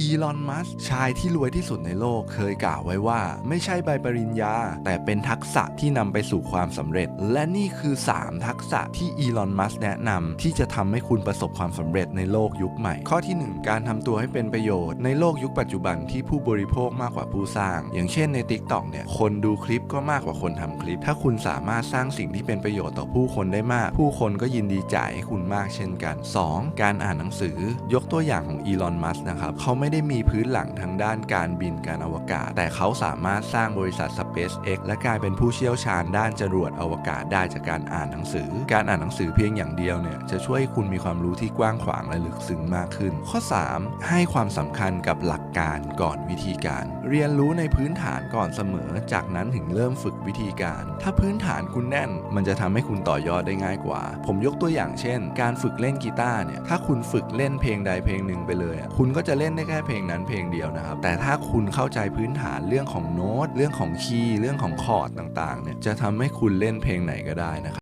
อีลอน มัสชายที่รวยที่สุดในโลกเคยกล่าวไว้ว่า ไม่ใช่ใบปริญญา แต่เป็นทักษะที่นำไปสู่ความสำเร็จ และนี่คือ 3 ทักษะที่อีลอน มัสแนะนำที่จะทำให้คุณประสบความสำเร็จในโลกยุคใหม่ ข้อที่ 1 การทำตัวให้เป็นประโยชน์ ในโลกยุคปัจจุบันที่ผู้บริโภคมากกว่าผู้สร้าง อย่างเช่นใน Tik t o อกเนี่ยคนดูคลิปก็มากกว่าคนทำคลิป ถ้าคุณสามารถสร้างสิ่งที่เป็นประโยชน์ต่อผู้คนได้มาก ผู้คนก็ยินดีจ่ายให้คุณมากเช่นกัน 2. การอ่านหนังสือ ยกตัวอย่างของอีลอน มัสนะครับเขาไม่ไม่ได้มีพื้นหลังทางด้านการบินการอวกาศ แต่เขาสามารถสร้างบริษัท SpaceX และกลายเป็นผู้เชี่ยวชาญด้านจรวดอวกาศได้จากการอ่านหนังสือ การอ่านหนังสือเพียงอย่างเดียวเนี่ยจะช่วยให้คุณมีความรู้ที่กว้างขวางและลึกซึ้งมากขึ้น ข้อ 3. ให้ความสำคัญกับหลักการก่อนวิธีการ เรียนรู้ในพื้นฐานก่อนเสมอ จากนั้นถึงเริ่มฝึกวิธีการ ถ้าพื้นฐานคุณแน่น มันจะทำให้คุณต่อยอดได้ง่ายกว่า ผมยกตัวอย่างเช่น การฝึกเล่นกีตาร์เนี่ยถ้าคุณฝึกเล่นเพลงใดเพลงหนึ่งไปเลยอะคุณก็จะเล่นได้แค่่เพลงนั้นเพลงเดียวนะครับ แต่ถ้าคุณเข้าใจพื้นฐานเรื่องของโน้ต เรื่องของคีย์ เรื่องของคอร์ดต่างๆ เนี่ย จะทำให้คุณเล่นเพลงไหนก็ได้นะครับ